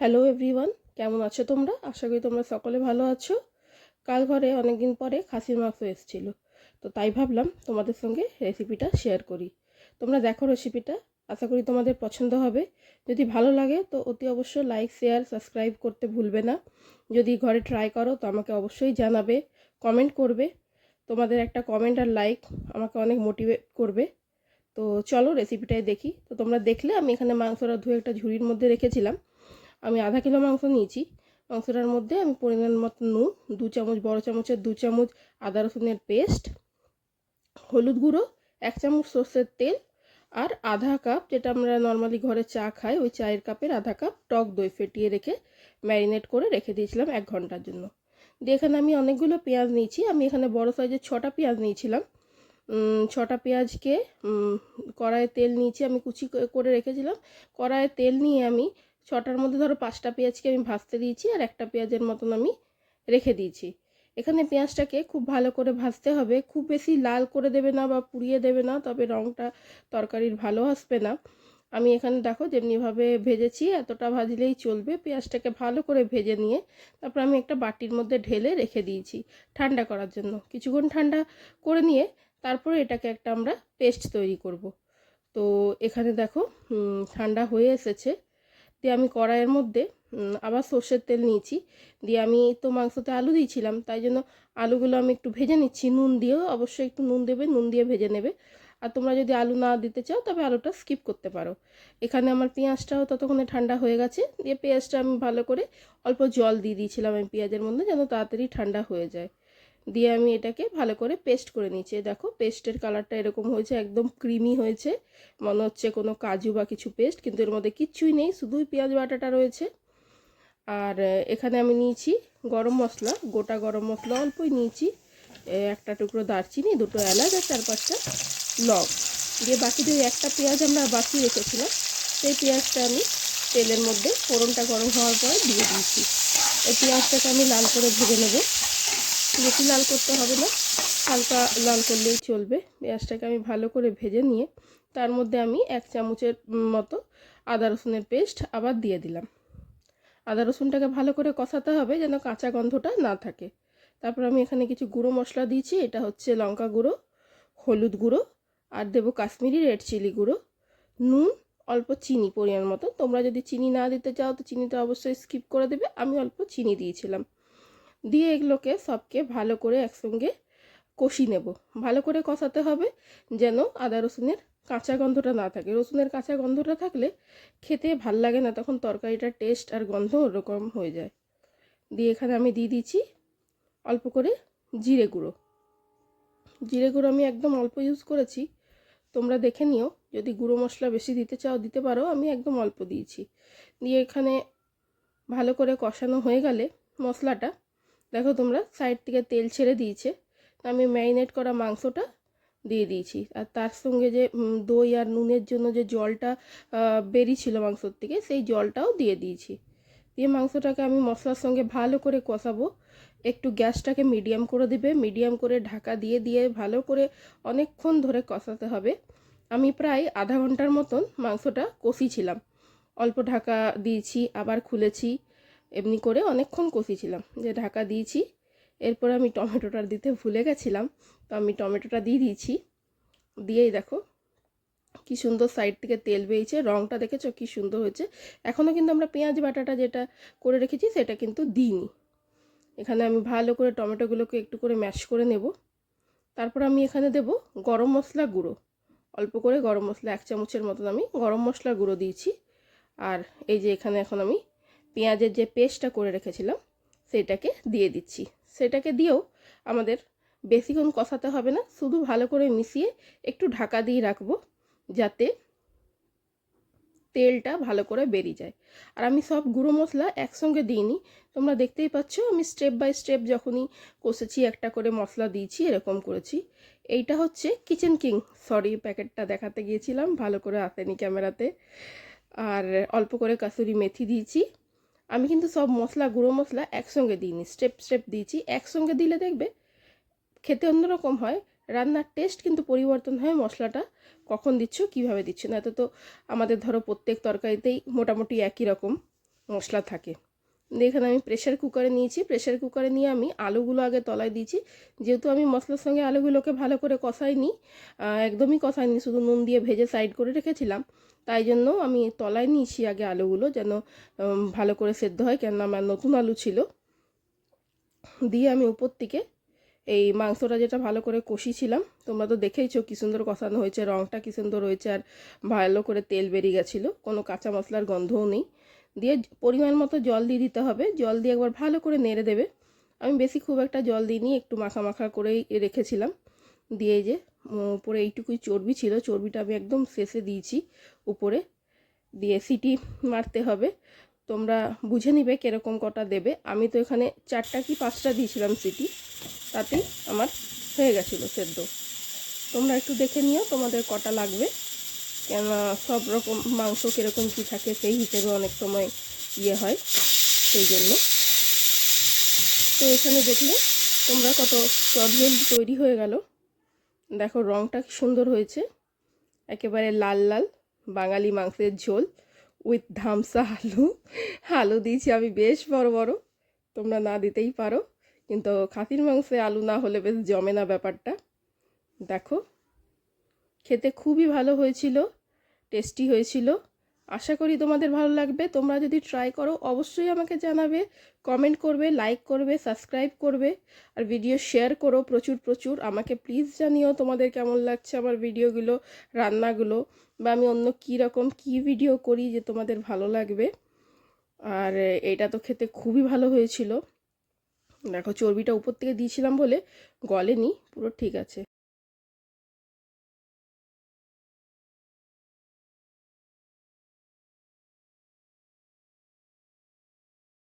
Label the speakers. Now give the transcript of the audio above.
Speaker 1: Hello everyone কেমন আছো তোমরা? আশা করি তোমরা সকলে ভালো আছো। কাল ঘরে অনেকদিন পরে খাসির মাংস এসেছিল। তো তাই ভাবলাম তোমাদের সঙ্গে রেসিপিটা শেয়ার করি। তোমরা দেখো রেসিপিটা আশা করি তোমাদের পছন্দ হবে। যদি ভালো লাগে তো অতি অবশ্যই লাইক শেয়ার সাবস্ক্রাইব করতে ভুলবে না। যদি ঘরে ট্রাই করো তো আমাকে অবশ্যই জানাবে কমেন্ট করবে। তোমাদের একটা কমেন্ট আর লাইক আমাকে অনেক মোটিভেট করবে। তো চলো রেসিপিটাই দেখি। তো তোমরা দেখলে আমি এখানে মাংসটা ধুয়ে একটা ঝুড়ির মধ্যে রেখেছিলাম। আমি আধা কিলো মাংস নিয়েছি। মাংসটার মধ্যে আমি পরিমাণ মতো নুন, দু চামচ, বড় চামচের দু চামচ আদা রসুনের পেস্ট, হলুদ গুঁড়ো, এক চামচ সর্ষের তেল আর আধা কাপ যেটা আমরা নর্মালি ঘরে চা খাই, ওই চায়ের কাপের আধা কাপ টক দই ফেটিয়ে রেখে ম্যারিনেট করে রেখে দিয়েছিলাম এক ঘণ্টার জন্য। দিয়ে এখানে আমি অনেকগুলো পেঁয়াজ নিয়েছি। আমি এখানে বড় সাইজের ছটা পেঁয়াজ নিয়েছিলাম। ছটা পেঁয়াজকে কড়াইয়ে তেল নিয়েছি, আমি কুচি করে রেখেছিলাম। কড়াইয়ে তেল নিয়ে আমি ছটার মধ্যে ধরো পাঁচটা পেঁয়াজকে আমি ভাজতে দিয়েছি আর একটা পেঁয়াজের মতন আমি রেখে দিয়েছি। এখানে পেঁয়াজটাকে খুব ভালো করে ভাজতে হবে। খুব বেশি লাল করে দেবে না বা পুড়িয়ে দেবে না, তবে রঙটা তরকারির ভালো আসবে না। আমি এখানে দেখো যেমনিভাবে ভেজেছি, এতটা ভাজলেই চলবে। পেঁয়াজটাকে ভালো করে ভেজে নিয়ে তারপর আমি একটা বাটির মধ্যে ঢেলে রেখে দিয়েছি ঠান্ডা করার জন্য। কিছুক্ষণ ঠান্ডা করে নিয়ে তারপরে এটাকে একটা আমরা পেস্ট তৈরি করব। তো এখানে দেখো ঠান্ডা হয়ে এসেছে। দিয়ে আমি কড়াইয়ের মধ্যে আবার সর্ষের তেল নিয়েছি। দিয়ে আমি তো মাংসতে আলু দিয়েছিলাম, তাই জন্য আলুগুলো আমি একটু ভেজে নিচ্ছি। নুন দিয়েও অবশ্যই একটু নুন দেবে, নুন দিয়ে ভেজে নেবে। আর তোমরা যদি আলু না দিতে চাও, তবে আলুটা স্কিপ করতে পারো। এখানে আমার পেঁয়াজটাও ততক্ষণে ঠান্ডা হয়ে গেছে। দিয়ে পেঁয়াজটা আমি ভালো করে অল্প জল দিয়ে দিয়েছিলাম আমি পেঁয়াজের মধ্যে, যেন তাড়াতাড়ি ঠান্ডা হয়ে যায়। দিয়ে আমি এটাকে ভালো করে পেস্ট করে নিয়েছি। দেখো পেস্টের কালারটা এরকম হয়েছে, একদম ক্রিমি হয়েছে। মনে হচ্ছে কোনো কাজু বা কিছু পেস্ট কিন্তু এর মধ্যে কিচ্ছুই নেই, শুধুই পেঁয়াজ বাটাটা রয়েছে। আর এখানে আমি নিয়েছি গরম মশলা, গোটা গরম মশলা অল্পই নিয়েছি। একটা টুকরো দারচিনি, দুটো এলাচ আর চার পাঁচটা লং। দিয়ে বাকি যে একটা পেঁয়াজ আমরা বাকি রেখেছিলাম, সেই পেঁয়াজটা আমি তেলের মধ্যে ফোড়নটা গরম হওয়ার পরে দিয়ে দিয়েছি। এই পেঁয়াজটাকে আমি লাল করে ভেজে নেব। বেশি লাল করতে হবে না। হালকা লাল করলেই চলবে। পেঁয়াজটাকে আমি ভালো করে ভেজে নিয়ে তার মধ্যে আমি এক চামচের মতো আদা রসুনের পেস্ট আবার দিয়ে দিলাম। আদা রসুনটাকে ভালো করে কষাতে হবে যেন কাঁচা গন্ধটা না থাকে। তারপর আমি এখানে কিছু গুঁড়ো মশলা দিয়েছি। এটা হচ্ছে লঙ্কা গুঁড়ো, হলুদ গুঁড়ো, আর দেবো কাশ্মীরি রেড চিলি গুঁড়ো। নুন, অল্প চিনি পরিমাণ মতো। তোমরা যদি চিনি না দিতে চাও তো চিনিটা অবশ্যই স্কিপ করে দেবে। আমি অল্প চিনি দিয়েছিলাম। দিয়ে এগুলোকে সবকে ভালো করে একসঙ্গে কষি নেব। ভালো করে কষাতে হবে যেন আদা রসুনের কাঁচা গন্ধটা না থাকে। রসুনের কাঁচা গন্ধটা থাকলে খেতে ভালো লাগে না, তখন তরকারিটার টেস্ট আর গন্ধ ওরকম হয়ে যায়। দিয়ে এখানে আমি দিয়ে দিচ্ছি অল্প করে জিরে গুঁড়ো। জিরে গুঁড়ো আমি একদম অল্প ইউজ করেছি। তোমরা দেখে নিও, যদি গুঁড়ো মশলা বেশি দিতে চাও, দিতে পারো, আমি একদম অল্প দিয়েছি। দিয়ে এখানে ভালো করে কষানো হয়ে গেলে মশলাটা দেখো তোমরা সাইড থেকে তেল ছেড়ে দিয়েছে। আমি ম্যারিনেট করা মাংসটা দিয়ে দিয়েছি। আর তার সঙ্গে যে দই আর নুনের জন্য যে জলটা বেরিয়েছিল মাংসর থেকে, সেই জলটাও দিয়ে দিয়েছি। দিয়ে মাংসটাকে আমি মশলার সঙ্গে ভালো করে কষাবো। একটু গ্যাসটাকে মিডিয়াম করে দিবে। মিডিয়াম করে ঢাকা দিয়ে দিয়ে ভালো করে অনেকক্ষণ ধরে কষাতে হবে। আমি প্রায় আধা ঘণ্টার মতন মাংসটা কষিছিলাম অল্প ঢাকা দিয়েছি, আবার খুলেছি। এমনি করে অনেকক্ষণ কষিয়েছিলাম। যে ঢাকা দিয়েছি, এরপর আমি টমেটোটা দিতে ভুলে গেছিলাম, তো আমি টমেটোটা দিয়ে দিয়েছি। দিয়েই দেখো, কি সুন্দর সাইড থেকে তেল বেরিয়েছে রঙটা দেখেছ কি সুন্দর হয়েছে। এখনও কিন্তু আমরা পেঁয়াজ বাটাটা যেটা করে রেখেছি, সেটা কিন্তু দিইনি। এখানে আমি ভালো করে টমেটোগুলোকে একটু করে ম্যাশ করে নেব। তারপর আমি এখানে দেব গরম মশলা গুঁড়ো। অল্প করে গরম মশলা, এক চামচের মতন আমি গরম মশলা গুঁড়ো দিয়েছি। আর এই যে এখানে এখন আমি পেঁয়াজের যে পেস্টটা করে রেখেছিলাম, সেটাকে দিয়ে দিচ্ছি। সেটাকে দিয়েও আমাদের বেশিক্ষণ কষাতে হবে না, শুধু ভালো করে মিশিয়ে একটু ঢাকা দিয়ে রাখব, যাতে তেলটা ভালো করে বেরিয়ে যায়। আর আমি সব গুঁড়ো মশলা একসঙ্গে দিইনি, তোমরা দেখতেই পাচ্ছ, আমি স্টেপ বাই স্টেপ যখনই কষেছি, একটা করে মশলা দিয়েছি, এরকম করেছি। এইটা হচ্ছে কিচেন কিং সরি প্যাকেটটা দেখাতে গিয়েছিলাম, ভালো করে আসেনি ক্যামেরাতে। আর অল্প করে কাসুরি মেথি দিয়েছি। আমি কিন্তু সব মশলা, গুঁড়ো মশলা একসঙ্গে দিইনি। স্টেপ স্টেপ দিয়েছি। একসঙ্গে দিলে দেখবে খেতে অন্যরকম হয়। রান্নার টেস্ট কিন্তু পরিবর্তন হয় মশলাটা। কখন দিচ্ছ, কীভাবে দিচ্ছ? না তো আমাদের ধরো প্রত্যেক তরকারিতেই মোটামুটি একই রকম মশলা থাকে। এখানে আমি প্রেশার কুকারে নিয়েছি। প্রেশার কুকারে নিয়ে আমি আলুগুলো আগে তলায় দিয়েছি। যেহেতু আমি মশলার সঙ্গে আলুগুলোকে ভালো করে কষাইনি একদমই কষাইনি, শুধু নুন দিয়ে ভেজে সাইড করে রেখেছিলাম। তাই জন্য আমি তলায় নিয়েছি আগে আলুগুলো যেন ভালো করে সেদ্ধ হয়। কেননা আমার নতুন আলু ছিল। দিয়ে আমি উপর থেকে এই মাংসটা যেটা ভালো করে কষিয়েছিলাম, তোমরা তো দেখেইছো কী সুন্দর কষানো হয়েছে রঙটা কী সুন্দর হয়েছে, আর ভালো করে তেল বেরিয়ে গেছিল। কোনো কাঁচা মশলার গন্ধও নেই। দিয়ে পরিমাণ মতো জল দিয়ে দিতে হবে। জল দিয়ে একবার ভালো করে নেড়ে দেবে। আমি বেশি খুব একটা জল দিইনি, একটু মাখা মাখা করেই রেখেছিলাম। দিয়ে যে উপরে এইটুকুই চর্বি ছিল, চর্বিটা আমি একদম শেষে দিয়েছি উপরে। দিয়ে সিটি মারতে হবে। তোমরা বুঝে নিবে কীরকম কটা দেবে। আমি তো এখানে চারটা কি পাঁচটা দিয়েছিলাম সিটি, তাতেই আমার হয়ে গেছিল সেদ্ধ। তোমরা একটু দেখে নিও তোমাদের কটা লাগবে। কেননা সব রকম মাংস কীরকম কী থাকে সেই হিসেবে অনেক সময় ইয়ে হয় সেই জন্য। তো এখানে দেখলে তোমরা কত চটজল তৈরি হয়ে গেল। দেখো রঙটা সুন্দর হয়েছে। একেবারে লাল লাল বাঙালি মাংসের ঝোল উইথ ধামসা আলু। আলু দিয়েছি আমি বেশ বড় বড়, তোমরা না দিতেই পারো। কিন্তু খাসির মাংসে আলু না হলে বেশ জমে না ব্যাপারটা। দেখো, খেতে খুবই ভালো হয়েছিল। টেস্টি হয়েছিল। আশা করি তোমাদের ভালো লাগবে। তোমরা যদি ট্রাই করো, অবশ্যই আমাকে জানাবে। কমেন্ট করবে লাইক করবে সাবস্ক্রাইব করবে। আর ভিডিও শেয়ার করো প্রচুর প্রচুর। আমাকে প্লিজ জানিও তোমাদের কেমন লাগছে আমার ভিডিওগুলো রান্নাগুলো, বা আমি অন্য কী রকম কী ভিডিও করি যে তোমাদের ভালো লাগবে। আর এটা তো খেতে খুবই ভালো হয়েছিল। দেখো চর্বিটা উপর থেকে দিয়েছিলাম বলে গলেনি, পুরো ঠিক আছে।